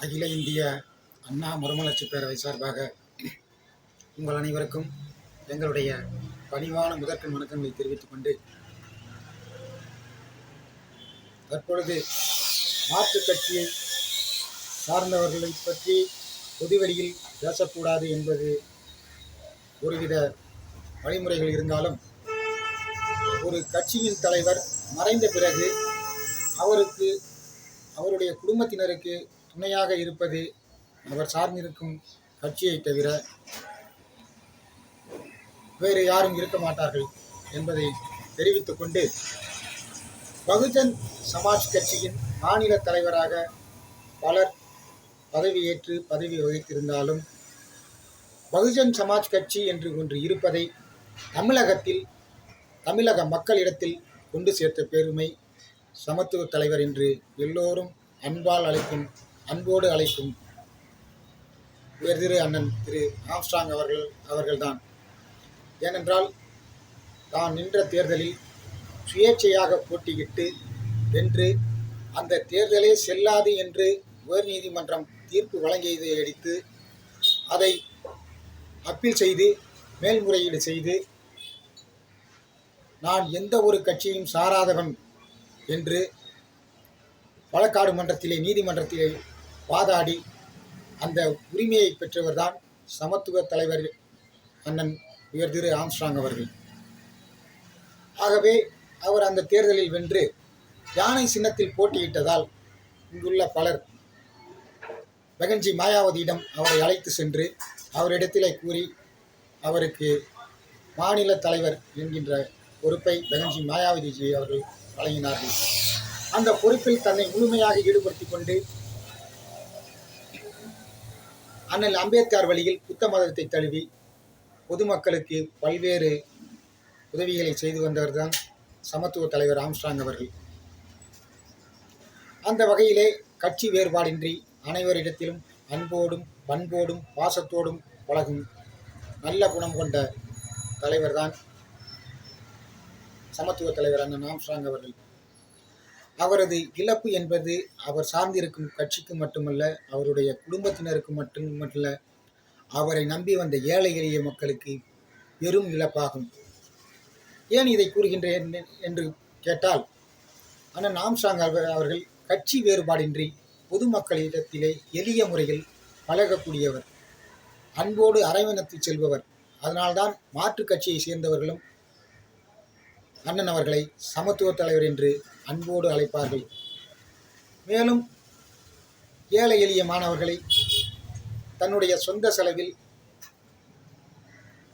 அகில இந்திய அண்ணா மறுமலர்ச்சி பேரவை சார்பாக உங்கள் அனைவருக்கும் எங்களுடைய பணிவான முதற்கண் வணக்கங்களை தெரிவித்துக் கொண்டு தற்பொழுது மாற்று கட்சியை சார்ந்தவர்களை பற்றி பொதுவெளியில் பேசக்கூடாது என்பது ஒருவித வழிமுறைகள் இருந்தாலும் ஒரு கட்சியின் தலைவர் மறைந்த பிறகு அவருக்கு அவருடைய குடும்பத்தினருக்கு துணையாக இருப்பது அவர் சார்ந்திருக்கும் கட்சியை தவிர வேறு யாரும் இருக்க மாட்டார்கள் என்பதை தெரிவித்துக் கொண்டு பகுஜன் சமாஜ் கட்சியின் மாநில தலைவராக பலர் பதவியேற்று பதவி வகித்திருந்தாலும் பகுஜன் சமாஜ் கட்சி என்று ஒன்று இருப்பதை தமிழகத்தில் தமிழக மக்களிடத்தில் கொண்டு சேர்த்த பெருமை சமத்துவ தலைவர் என்று எல்லோரும் அன்பால் அழைக்கும் அன்போடு அழைக்கும் உயர் திரு அண்ணன் திரு ஆம்ஸ்டாங் அவர்கள் அவர்கள்தான். ஏனென்றால் தான் நின்ற தேர்தலில் சுயேட்சையாக போட்டியிட்டு வென்று அந்த தேர்தலே செல்லாது என்று உயர்நீதிமன்றம் தீர்ப்பு வழங்கியதை அடித்து அதை அப்பீல் செய்து மேல்முறையீடு செய்து நான் எந்த ஒரு கட்சியும் சாராதவன் என்று வழக்காடு மன்றத்திலே நீதிமன்றத்திலே வாதாடி அந்த உரிமையை பெற்றவர்தான் சமத்துவ தலைவர் அண்ணன் உயர் திரு ஆம்ஸ்ட்ராங் அவர்கள். ஆகவே அவர் அந்த தேர்தலில் வென்று யானை சின்னத்தில் போட்டியிட்டதால் இங்குள்ள பலர் பெகன்ஜி மாயாவதியிடம் அவரை அழைத்து சென்று அவரிடத்திலே கூறி அவருக்கு மாநில தலைவர் என்கின்ற பொறுப்பை பெகன்ஜி மாயாவதிஜி அவர்கள் வழங்கினார்கள். அந்த பொறுப்பில் தன்னை முழுமையாக ஈடுபடுத்திக் கொண்டு அண்ணல் அம்பேத்கர் வழியில் புத்த மதத்தை தழுவி பொதுமக்களுக்கு பல்வேறு உதவிகளை செய்து வந்தவர் தான் சமத்துவ தலைவர் ஆம்ஸ்ட்ராங் அவர்கள். அந்த வகையிலே கட்சி வேறுபாடின்றி அனைவரிடத்திலும் அன்போடும் பண்போடும் பாசத்தோடும் பழகும் நல்ல குணம் கொண்ட தலைவர் தான் சமத்துவ தலைவர் அண்ணன் ஆம்ஸ்ட்ராங் அவர்கள். அவரது இழப்பு என்பது அவர் சார்ந்திருக்கும் கட்சிக்கு மட்டுமல்ல அவருடைய குடும்பத்தினருக்கு மட்டுமல்ல அவரை நம்பி வந்த ஏழை எளிய மக்களுக்கு பெரும் இழப்பாகும். ஏன் இதை கூறுகின்றேன் என்று கேட்டால் ஆனால் நாம்சாங் அவர்- அவர்கள் கட்சி வேறுபாடின்றி பொதுமக்களிடத்திலே எளிய முறையில் பழகக்கூடியவர். அன்போடு அரைவனத்தில் செல்பவர். அதனால்தான் மாற்றுக் கட்சியை சேர்ந்தவர்களும் அண்ணன் அவர்களை சமத்துவ தலைவர் என்று அன்போடு அழைப்பார்கள். மேலும் ஏழை எளிய மாணவர்களை தன்னுடைய சொந்த செலவில்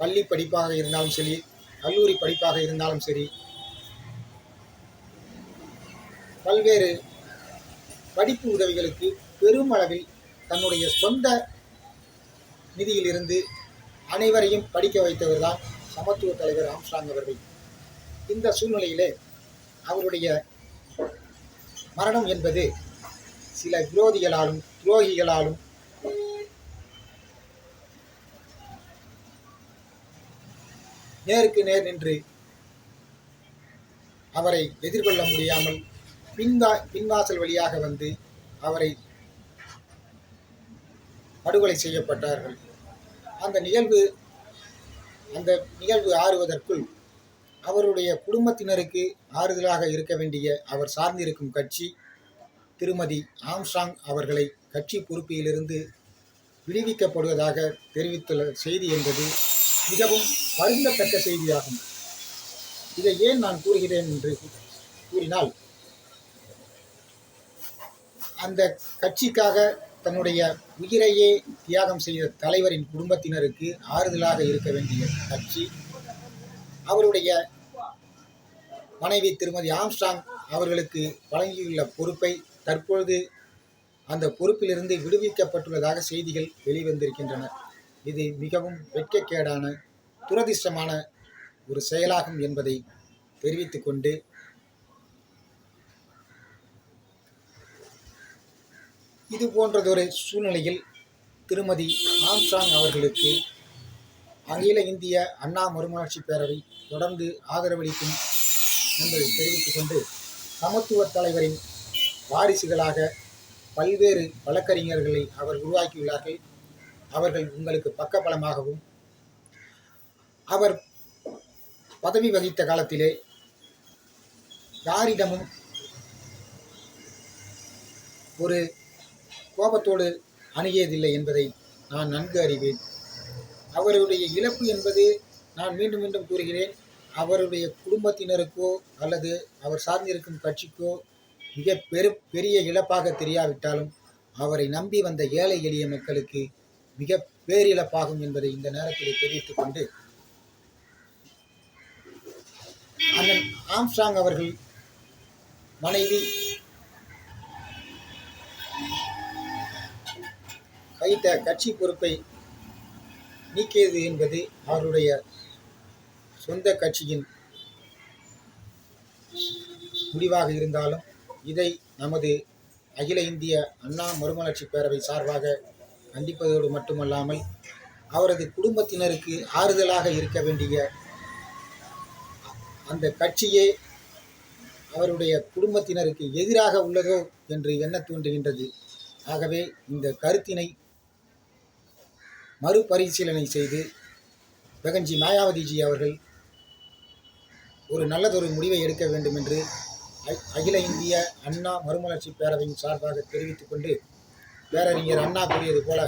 பள்ளி படிப்பாக இருந்தாலும் சரி கல்லூரி படிப்பாக இருந்தாலும் சரி பல்வேறு படிப்பு உதவிகளுக்கு பெருமளவில் தன்னுடைய சொந்த நிதியிலிருந்து அனைவரையும் படிக்க வைத்தவர்தான் சமத்துவ தலைவர் ஆம்ஸ்ட்ராங் அவர்கள். இந்த சூழ்நிலையிலே அவருடைய மரணம் என்பது சில விரோதிகளாலும் துரோகிகளாலும் நேருக்கு நேர் நின்று அவரை எதிர்கொள்ள முடியாமல் பின்வா பின்வாசல் வழியாக வந்து அவரை படுகொலை செய்யப்பட்டார்கள். அந்த நிகழ்வு அந்த நிகழ்வு ஆறுவதற்குள் அவருடைய குடும்பத்தினருக்கு ஆறுதலாக இருக்க வேண்டிய அவர் சார்ந்திருக்கும் கட்சி திருமதி ஆம்ஸ்ட்ராங் அவர்களை கட்சி பொறுப்பிலிருந்து விடுவிக்கப்படுவதாக தெரிவித்துள்ள செய்தி என்பது மிகவும் வருந்தத்தக்க செய்தியாகும். இதை ஏன் நான் கூறுகிறேன் என்று கூறினால் அந்த கட்சிக்காக தன்னுடைய உயிரையே தியாகம் செய்த தலைவரின் குடும்பத்தினருக்கு ஆறுதலாக இருக்க வேண்டிய கட்சி அவருடைய மனைவி திருமதி ஆம்ஸ்டாங் அவர்களுக்கு வழங்கியுள்ள பொறுப்பை தற்பொழுது அந்த பொறுப்பிலிருந்து விடுவிக்கப்பட்டுள்ளதாக செய்திகள் வெளிவந்திருக்கின்றன. இது மிகவும் வெட்கக்கேடான துரதிர்ஷ்டமான ஒரு செயலாகும் என்பதை தெரிவித்துக்கொண்டு இது போன்றதொரு சூழ்நிலையில் திருமதி ஆம்ஸ்டாங் அவர்களுக்கு அகில இந்திய அண்ணா மறுமலர்ச்சி பேரவை தொடர்ந்து ஆதரவளிக்கும் என்பதை தெரிவித்துக் கொண்டு சமத்துவ தலைவரின் வாரிசுகளாக பல்வேறு வழக்கறிஞர்களை அவர் உருவாக்கியுள்ளார்கள். அவர்கள் உங்களுக்கு பக்கபலமாகவும் அவர் பதவி வகித்த காலத்திலே யாரிடமும் ஒரு கோபத்தோடு அணுகியதில்லை என்பதை நான் நன்கு அறிவேன். அவருடைய இழப்பு என்பது நான் மீண்டும் மீண்டும் கூறுகிறேன். அவருடைய குடும்பத்தினருக்கோ அல்லது அவர் சார்ந்திருக்கும் கட்சிக்கோ மிக பெரு பெரிய இழப்பாக தெரியாவிட்டாலும் அவரை நம்பி வந்த ஏழை எளிய மக்களுக்கு மிக பேரிழப்பாகும் என்பதை இந்த நேரத்தில் தெரிவித்துக் கொண்டு அண்ணன் ஆம்ஸ்டாங் அவர்கள் மனைவி வைத்த கட்சி பொறுப்பை நீக்கியது என்பது அவருடைய சொந்த கட்சியின் முடிவாக இருந்தாலும் இதை நமது அகில இந்திய அண்ணா மறுமலர்ச்சி பேரவை சார்பாக கண்டிப்பதோடு மட்டுமல்லாமல் அவரது குடும்பத்தினருக்கு ஆறுதலாக இருக்க வேண்டிய அந்த கட்சியே அவருடைய குடும்பத்தினருக்கு எதிராக உள்ளதோ என்று எண்ண தூண்டுகின்றது. ஆகவே இந்த கருத்தினை மறுபரிசீலனை செய்து பெகஞ்சி மாயாவதிஜி அவர்கள் ஒரு நல்லதொரு முடிவை எடுக்க வேண்டும் என்று அகில இந்திய அண்ணா மறுமலர்ச்சி பேரவையின் சார்பாக தெரிவித்துக் கொண்டு பேரறிஞர் அண்ணா கூறியது போல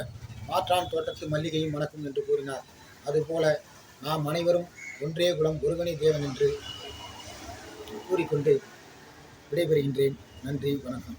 மாற்றான் தோட்டத்து மல்லிகையும் மணக்கும் என்று கூறினார். அதுபோல நாம் அனைவரும் ஒன்றே குலம் ஒருவனே தேவன் என்று கூறிக்கொண்டு விடைபெறுகின்றேன். நன்றி வணக்கம்.